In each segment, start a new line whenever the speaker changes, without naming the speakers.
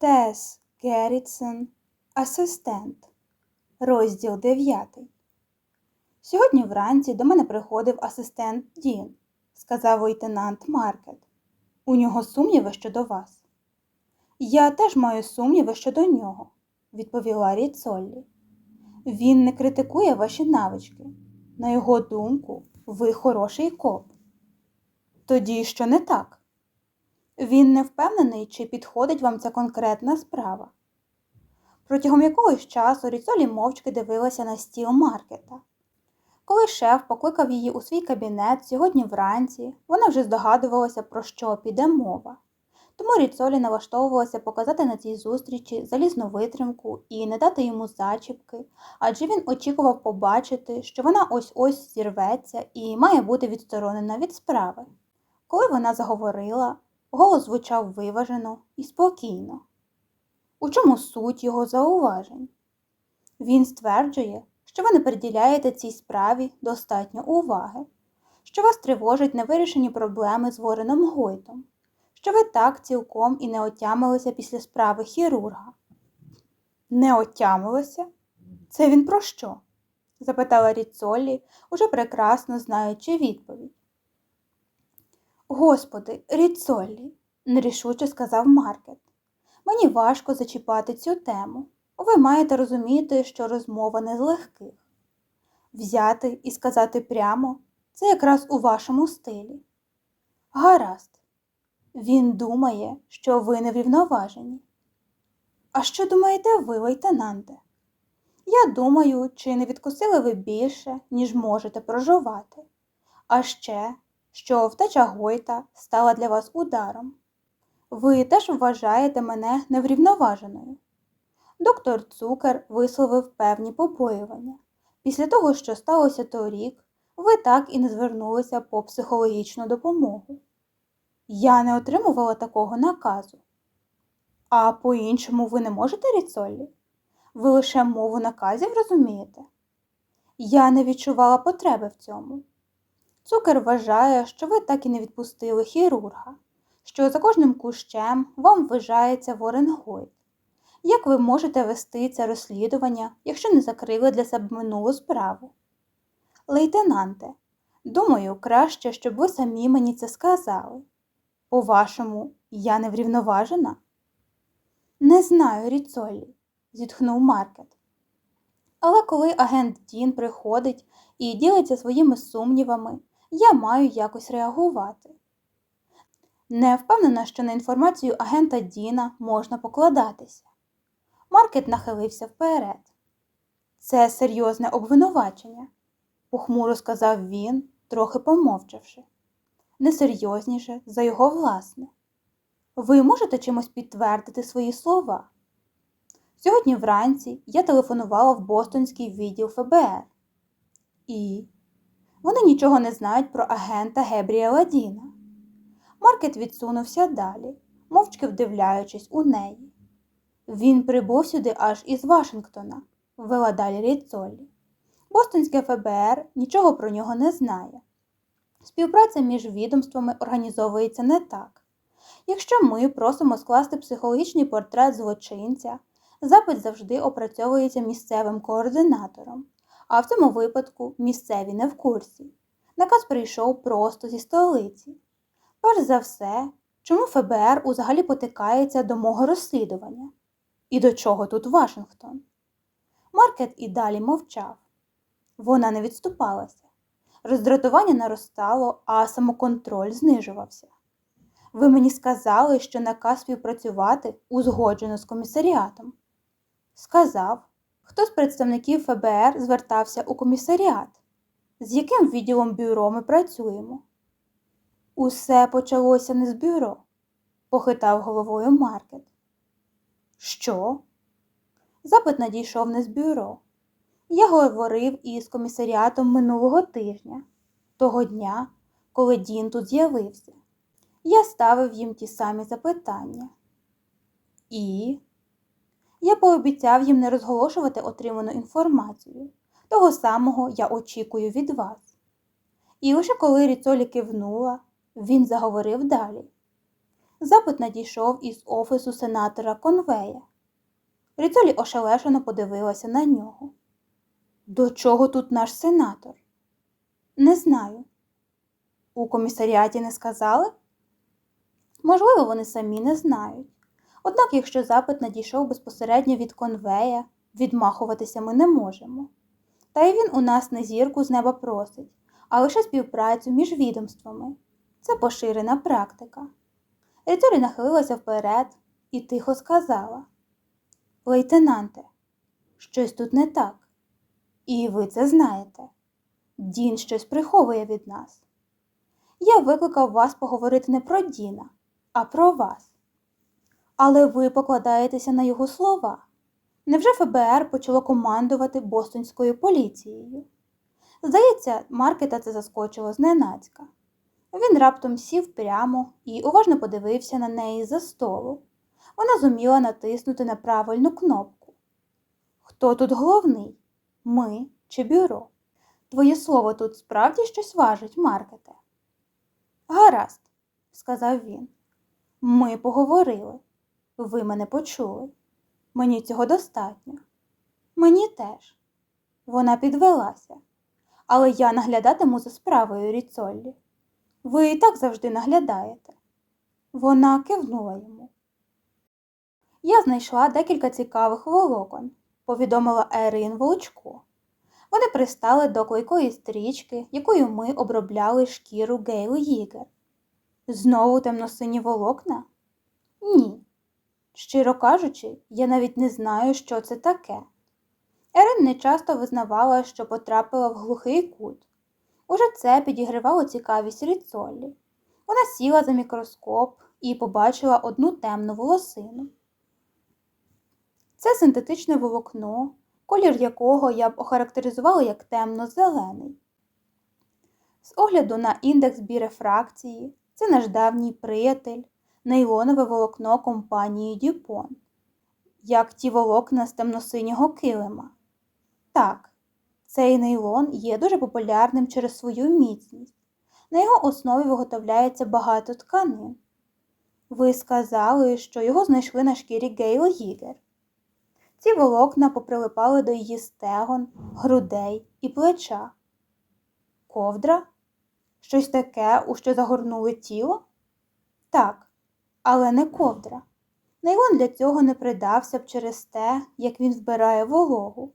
Тес Геррітсен, асистент, розділ 9. Сьогодні вранці до мене приходив асистент Дін, сказав лейтенант Маркет. У нього сумніви щодо вас. Я теж маю сумніви щодо нього, відповіла Ріцоллі. Він не критикує ваші навички. На його думку, ви хороший коп. Тоді що не так? Він не впевнений, чи підходить вам ця конкретна справа. Протягом якогось часу Ріцолі мовчки дивилася на стіл маркета. Коли шеф покликав її у свій кабінет сьогодні вранці, вона вже здогадувалася, про що піде мова. Тому Ріцолі налаштовувалася показати на цій зустрічі залізну витримку і не дати йому зачіпки, адже він очікував побачити, що вона ось ось зірветься і має бути відсторонена від справи. Коли вона заговорила, голос звучав виважено і спокійно. У чому суть його зауважень? Він стверджує, що ви не приділяєте цій справі достатньо уваги, що вас тривожать невирішені проблеми з Вореном Гойтом, що ви так цілком і не отямилися після справи хірурга. Не отямилися? Це він про що? запитала Ріцолі, уже прекрасно знаючи відповідь. Господи, Ріцолі, нерішуче сказав Маркет. Мені важко зачіпати цю тему. Ви маєте розуміти, що розмова не з легких. Взяти і сказати прямо це якраз у вашому стилі. Гаразд, він думає, що ви не врівноважені. А що думаєте ви, лейтенанте? Я думаю, чи не відкусили ви більше, ніж можете проживати, а ще, що втеча Гойта стала для вас ударом. Ви теж вважаєте мене неврівноваженою. Доктор Цукер висловив певні побоювання. Після того, що сталося торік, ви так і не звернулися по психологічну допомогу. Я не отримувала такого наказу. А по-іншому ви не можете, Ріцолі? Ви лише мову наказів розумієте? Я не відчувала потреби в цьому. Цукер вважає, що ви так і не відпустили хірурга, що за кожним кущем вам вважається Воренгойт. Як ви можете вести це розслідування, якщо не закрили для себе минулу справу? Лейтенанте, думаю, краще, щоб ви самі мені це сказали. По-вашому, я не врівноважена? Не знаю, Ріцолі, зітхнув Маркет. Але коли агент Дін приходить і ділиться своїми сумнівами, я маю якось реагувати. Не впевнена, що на інформацію агента Діна можна покладатися. Маркет нахилився вперед. Це серйозне обвинувачення, похмуро сказав він, трохи помовчавши. Несерйозніше за його власне. Ви можете чимось підтвердити свої слова? Сьогодні вранці я телефонувала в Бостонський відділ ФБР. І вони нічого не знають про агента Гебріела Діна. Маркет відсунувся далі, мовчки вдивляючись у неї. Він прибув сюди аж із Вашингтона, вела далі Ріцолі. Бостонське ФБР нічого про нього не знає. Співпраця між відомствами організовується не так. Якщо ми просимо скласти психологічний портрет злочинця, запит завжди опрацьовується місцевим координатором, а в цьому випадку місцеві не в курсі. Наказ прийшов просто зі столиці. Перш за все, чому ФБР узагалі потикається до мого розслідування? І до чого тут Вашингтон? Маркет і далі мовчав. Вона не відступалася. Роздратування наростало, а самоконтроль знижувався. Ви мені сказали, що наказ співпрацювати узгоджено з комісаріатом. Сказав, хто з представників ФБР звертався у комісаріат, з яким відділом бюро ми працюємо. Усе почалося не з бюро, похитав головою Маркет. Що? Запит надійшов не з бюро. Я говорив із комісаріатом минулого тижня, того дня, коли Дін тут з'явився. Я ставив їм ті самі запитання. І я пообіцяв їм не розголошувати отриману інформацію. Того самого я очікую від вас. І лише коли Ріцолі кивнула, він заговорив далі. Запит надійшов із офісу сенатора Конвея. Ріцолі ошелешено подивилася на нього. До чого тут наш сенатор? Не знаю. У комісаріаті не сказали? Можливо, вони самі не знають. Однак, якщо запит надійшов безпосередньо від конвея, відмахуватися ми не можемо. Та й він у нас не зірку з неба просить, а лише співпрацю між відомствами. Це поширена практика. Ріторі нахилилася вперед і тихо сказала: Лейтенанте, щось тут не так. І ви це знаєте. Дін щось приховує від нас. Я викликав вас поговорити не про Діна, а про вас. Але ви покладаєтеся на його слова. Невже ФБР почало командувати Бостонською поліцією? Здається, Маркета це заскочило зненацька. Він раптом сів прямо і уважно подивився на неї за столу. Вона зуміла натиснути на правильну кнопку. Хто тут головний? Ми чи бюро? Твоє слово тут справді щось важить, Маркете? Гаразд, сказав він. Ми поговорили. Ви мене почули. Мені цього достатньо. Мені теж. Вона підвелася. Але я наглядатиму за справою Ріцоллі. Ви і так завжди наглядаєте. Вона кивнула йому. Я знайшла декілька цікавих волокон, повідомила Ерин Волочко. Вони пристали до клейкої стрічки, якою ми обробляли шкіру Гейл Їгер. Знову темно-сині волокна? Ні. Щиро кажучи, я навіть не знаю, що це таке. Ерин не часто визнавала, що потрапила в глухий кут. Уже це підігривало цікавість Ріцоллі. Вона сіла за мікроскоп і побачила одну темну волосину. Це синтетичне волокно, колір якого я б охарактеризувала як темно-зелений. З огляду на індекс бірефракції, це наш давній приятель, нейлонове волокно компанії Дюпон, як ті волокна з темно-синього килима. Так, цей нейлон є дуже популярним через свою міцність. На його основі виготовляється багато тканин. Ви сказали, що його знайшли на шкірі Гейл Гігер. Ці волокна поприлипали до її стегон, грудей і плеча. Ковдра? Щось таке, у що загорнули тіло? Так, але не ковдра. Нейлон для цього не придався б через те, як він збирає вологу.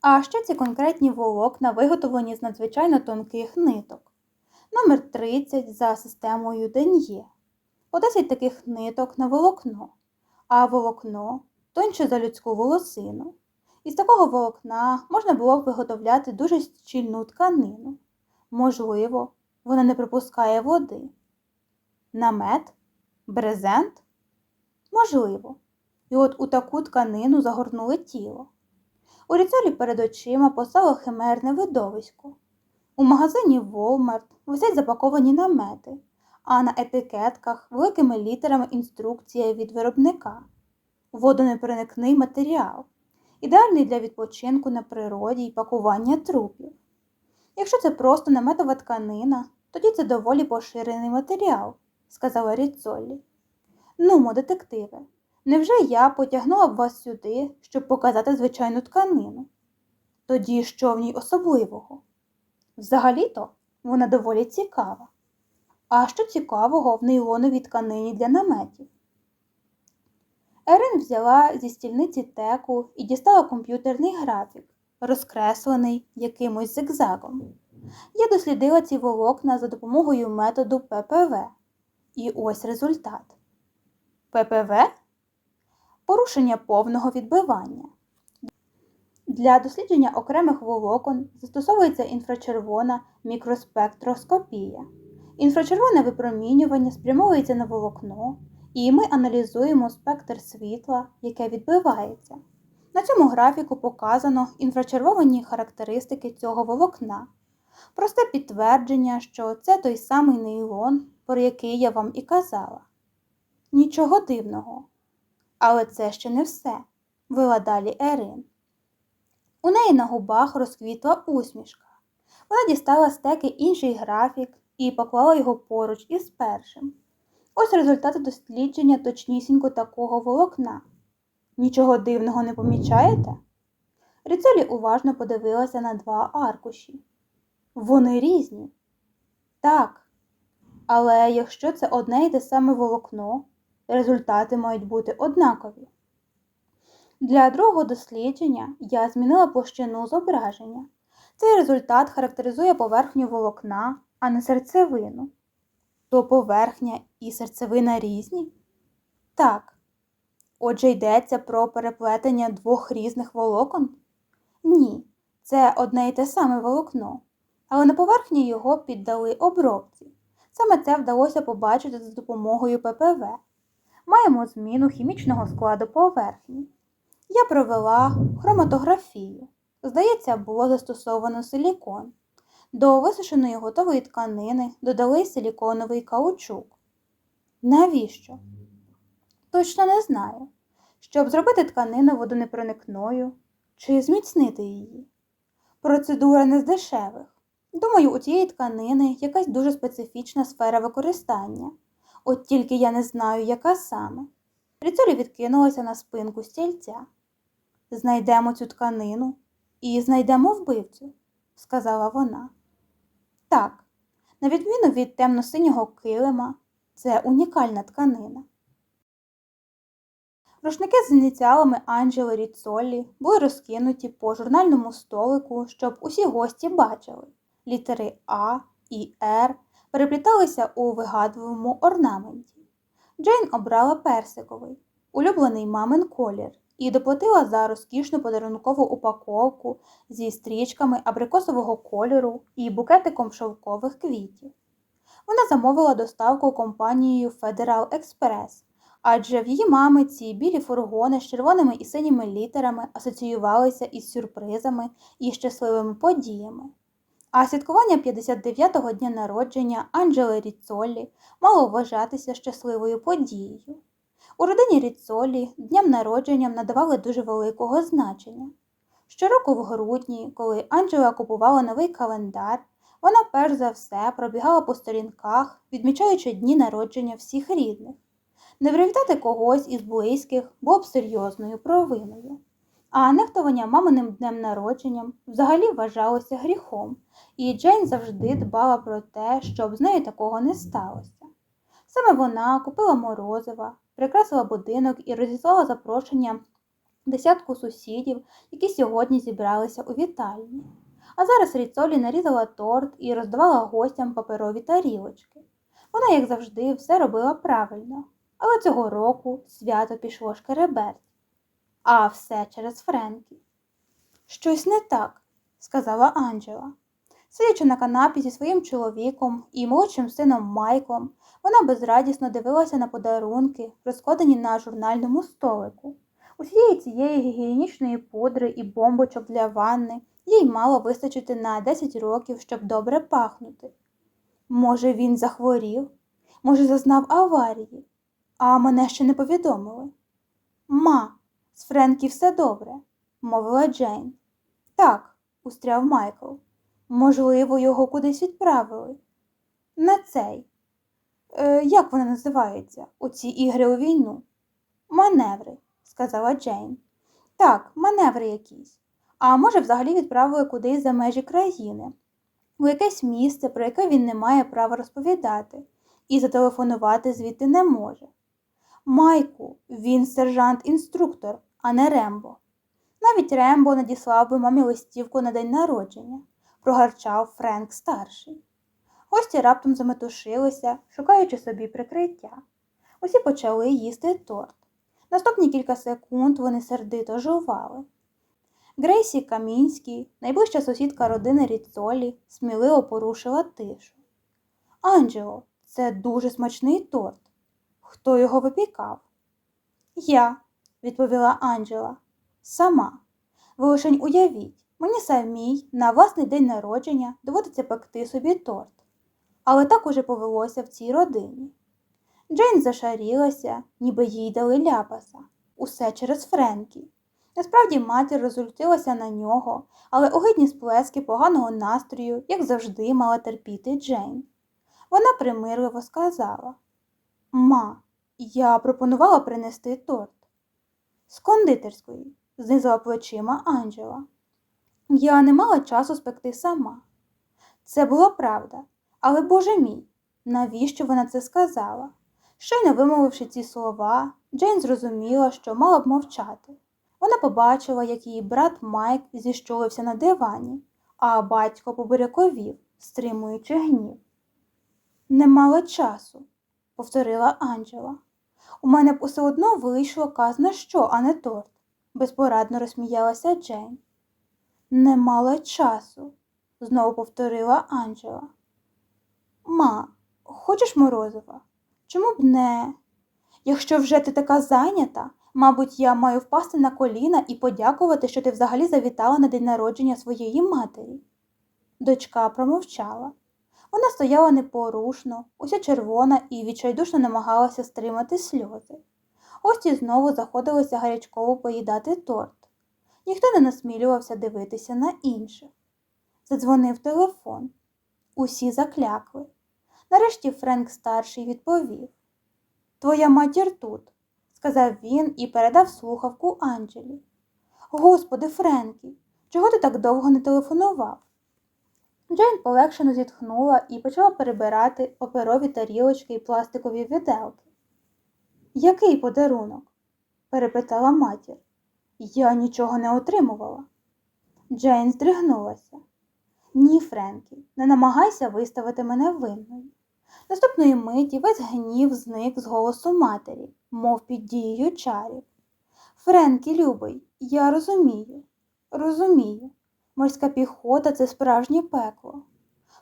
А ще ці конкретні волокна виготовлені з надзвичайно тонких ниток. Номер 30 за системою Ден'є. По 10 таких ниток на волокно, а волокно тоньше за людську волосину. Із такого волокна можна було б виготовляти дуже щільну тканину. Можливо, вона не припускає води. Намет? Брезент? Можливо. І от у таку тканину загорнули тіло. У ріцолі перед очима постало химерне видовисько. У магазині Walmart висять запаковані намети, а на етикетках великими літерами інструкція від виробника. Водонепроникний матеріал, ідеальний для відпочинку на природі і пакування трупів. Якщо це просто наметова тканина, тоді це доволі поширений матеріал, сказала Ріцолі. Нумо, детективе, невже я потягнула б вас сюди, щоб показати звичайну тканину? Тоді що в ній особливого? Взагалі-то вона доволі цікава. А що цікавого в нейлоновій тканині для наметів? Ерин взяла зі стільниці теку і дістала комп'ютерний графік, розкреслений якимось зигзагом. Я дослідила ці волокна за допомогою методу ППВ. І ось результат. ППВ порушення повного відбивання. Для дослідження окремих волокон застосовується інфрачервона мікроспектроскопія. Інфрачервоне випромінювання спрямовується на волокно, і ми аналізуємо спектр світла, яке відбивається. На цьому графіку показано інфрачервовані характеристики цього волокна. Просте підтвердження, що це той самий нейлон, про який я вам і казала. Нічого дивного. Але це ще не все, вела далі Ерин. У неї на губах розквітла усмішка. Вона дістала з теки інший графік і поклала його поруч із першим. Ось результати дослідження точнісінько такого волокна. Нічого дивного не помічаєте? Ріцолі уважно подивилася на два аркуші. Вони різні. Так. Але якщо це одне і те саме волокно, результати мають бути однакові. Для другого дослідження я змінила площину зображення. Цей результат характеризує поверхню волокна, а не серцевину. То поверхня і серцевина різні? Так. Отже, йдеться про переплетення двох різних волокон? Ні, це одне й те саме волокно, але на поверхні його піддали обробці. Саме це вдалося побачити за допомогою ППВ. Маємо зміну хімічного складу поверхні. Я провела хроматографію. Здається, було застосовано силікон. До висушеної готової тканини додали силіконовий каучук. Навіщо? Точно не знаю. Щоб зробити тканину водонепроникною чи зміцнити її. Процедура не з дешевих. Думаю, у цієї тканини якась дуже специфічна сфера використання. От тільки я не знаю, яка саме. Ріцолі відкинулася на спинку стільця. Знайдемо цю тканину і знайдемо вбивцю, сказала вона. Так, на відміну від темно-синього килима, це унікальна тканина. Рушники з ініціалами Анджели Ріцолі були розкинуті по журнальному столику, щоб усі гості бачили. Літери А і Р перепліталися у вигадливому орнаменті. Джейн обрала персиковий, улюблений мамин колір, і доплатила за розкішну подарункову упаковку зі стрічками абрикосового кольору і букетиком шовкових квітів. Вона замовила доставку компанією Federal Express, адже в її мами ці білі фургони з червоними і синіми літерами асоціювалися із сюрпризами і щасливими подіями. А святкування 59-го дня народження Анджели Ріцолі мало вважатися щасливою подією. У родині Ріцолі дням народженням надавали дуже великого значення. Щороку в грудні, коли Анджела купувала новий календар, вона перш за все пробігала по сторінках, відмічаючи дні народження всіх рідних. Не привітати когось із близьких було б серйозною провиною, а нехтування маминим днем народженням взагалі вважалося гріхом, і Джейн завжди дбала про те, щоб з нею такого не сталося. Саме вона купила морозива, прикрасила будинок і розіслала запрошення десятку сусідів, які сьогодні зібралися у вітальні. А зараз Ріцолі нарізала торт і роздавала гостям паперові тарілочки. Вона, як завжди, все робила правильно, але цього року свято пішло шкереберть. А все через Френкі. Щось не так, сказала Анджела. Сидячи на канапі зі своїм чоловіком і молодшим сином Майклом, вона безрадісно дивилася на подарунки, розкладені на журнальному столику. Усієї цієї гігієнічної пудри і бомбочок для ванни їй мало вистачити на 10 років, щоб добре пахнути. Може, він захворів, може, зазнав аварії, а мене ще не повідомили. Ма, з Френкі все добре, мовила Джейн. Так, устряв Майкл. Можливо, його кудись відправили. На цей. Е, як вони називаються? Оці ігри у війну? Маневри, сказала Джейн. Так, маневри якісь. А може, взагалі відправили кудись за межі країни, у якесь місце, про яке він не має права розповідати, і зателефонувати звідти не може. Майку, він сержант-інструктор, а не Рембо. Навіть Рембо надіслав би мамі листівку на день народження, прогарчав Френк старший. Гості раптом заметушилися, шукаючи собі прикриття. Усі почали їсти торт. Наступні кілька секунд вони сердито жували. Грейсі Камінський, найближча сусідка родини Ріцолі, сміливо порушила тишу. Анджело, це дуже смачний торт. Хто його випікав? Я, відповіла Анджела. Сама. Ви лишень уявіть, мені самій на власний день народження доводиться пекти собі торт. Але так уже повелося в цій родині. Джейн зашарілася, ніби їй дали ляпаса. Усе через Френкі. Насправді матір розлютилася на нього, але огидні сплески поганого настрою, як завжди, мала терпіти Джейн. Вона примирливо сказала Ма, я пропонувала принести торт. З кондитерської, знизила плечима Анджела. Я не мала часу спекти сама. Це була правда, але боже мій, навіщо вона це сказала? Щойно вимовивши ці слова, Джейн зрозуміла, що мала б мовчати. Вона побачила, як її брат Майк зіщулився на дивані, а батько побиряковів, стримуючи гнів. Не мала часу, повторила Анджела. У мене б усе одно вийшло казна що, а не торт, безпорадно розсміялася Джейн. Не мала часу, знову повторила Анджела. Ма, хочеш морозива? Чому б не? Якщо вже ти така зайнята, мабуть, я маю впасти на коліна і подякувати, що ти взагалі завітала на день народження своєї матері. Дочка промовчала. Вона стояла непорушно, уся червона і відчайдушно намагалася стримати сльози. Гості знову заходилися гарячково поїдати торт. Ніхто не насмілювався дивитися на інших. Задзвонив телефон. Усі заклякли. Нарешті Френк старший відповів Твоя матір тут, сказав він і передав слухавку Анджелі. Господи, Френкі, чого ти так довго не телефонував? Джейн полегшено зітхнула і почала перебирати паперові тарілочки і пластикові віделки. Який подарунок? перепитала матір. Я нічого не отримувала. Джейн здригнулася. Ні, Френкі, не намагайся виставити мене винною. Наступної миті весь гнів зник з голосу матері, мов під дією чарів. Френкі, любий, я розумію, розумію. Морська піхота це справжнє пекло.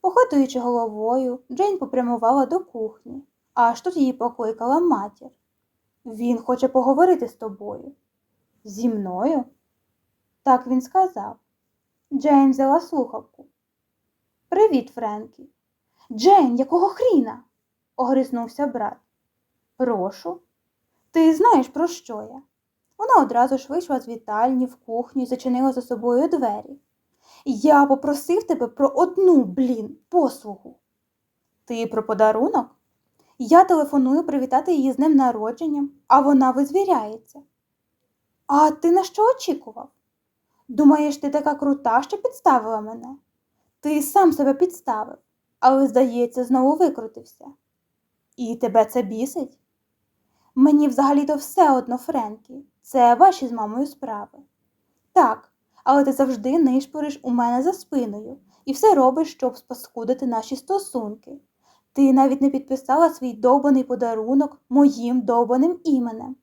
Похитуючи головою, Джейн попрямувала до кухні, аж тут її покликала матір. Він хоче поговорити з тобою. Зі мною? Так він сказав. Джейн взяла слухавку. Привіт, Френкі. Джейн, якого хріна? огризнувся брат. Прошу. Ти знаєш, про що я? Вона одразу ж вийшла з вітальні в кухню і зачинила за собою двері. Я попросив тебе про одну, блін, послугу. Ти про подарунок? Я телефоную привітати її з днем народженням, а вона визвіряється. А ти на що очікував? Думаєш, ти така крута, що підставила мене? Ти сам себе підставив, але, здається, знову викрутився. І тебе це бісить? Мені взагалі-то все одно, Френкі, це ваші з мамою справи. Так, але ти завжди нишпориш у мене за спиною і все робиш, щоб спаскудити наші стосунки. Ти навіть не підписала свій довбаний подарунок моїм довбаним іменем.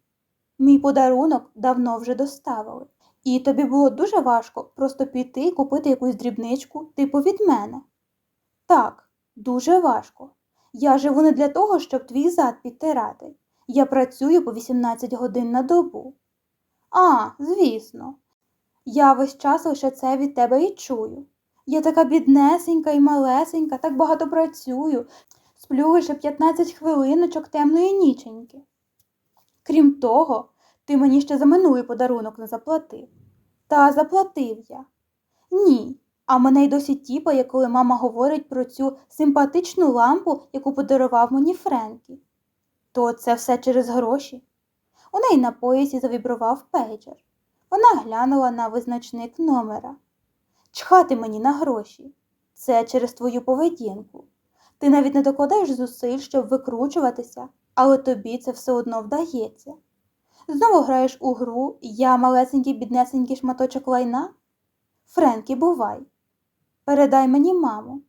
Мій подарунок давно вже доставили, і тобі було дуже важко просто піти і купити якусь дрібничку, типу від мене. Так, дуже важко. Я живу не для того, щоб твій зад підтирати. Я працюю по 18 годин на добу. А, звісно, я весь час лише це від тебе і чую. Я така біднесенька і малесенька, так багато працюю, сплю лише 15 хвилиночок темної ніченьки. Крім того, ти мені ще за минулий подарунок не заплатив. Та заплатив я. Ні, а мене й досі тіпає, коли мама говорить про цю симпатичну лампу, яку подарував мені Френкі. То це все через гроші. У неї на поясі завібрував пейджер. Вона глянула на визначник номера. Чхати мені на гроші. Це через твою поведінку. Ти навіть не докладаєш зусиль, щоб викручуватися, але тобі це все одно вдається. Знову граєш у гру я малесенький біднесенький шматочок лайна? Френкі, бувай. Передай мені маму.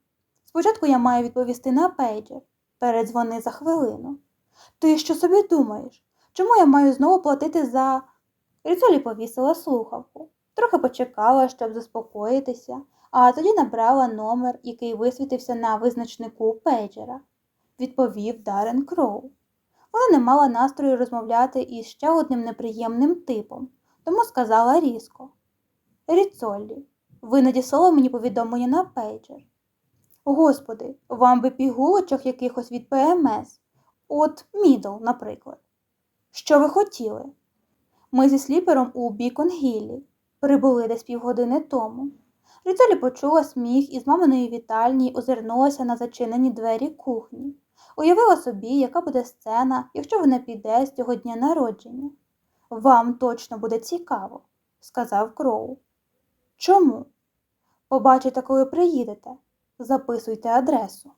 Спочатку я маю відповісти на пейджер. Передзвони за хвилину. Ти що собі думаєш? Чому я маю знову платити за. Ріцолі повісила слухавку, трохи почекала, щоб заспокоїтися, а тоді набрала номер, який висвітився на визначнику пейджера. Відповів Дарен Кроу. Вона не мала настрою розмовляти із ще одним неприємним типом, тому сказала різко. Ріцолі, ви надіслали мені повідомлення на пейджер. Господи, вам би пігулочок якихось від ПМС. От Мідл, наприклад. Що ви хотіли? Ми зі сліпером у Бікон Гіллі прибули десь півгодини тому. Ріцелі почула сміх із маминої вітальні й озирнулася на зачинені двері кухні. Уявила собі, яка буде сцена, якщо вона піде з цього дня народження. Вам точно буде цікаво, сказав Кроу. Чому? Побачите, коли приїдете. Записуйте адресу.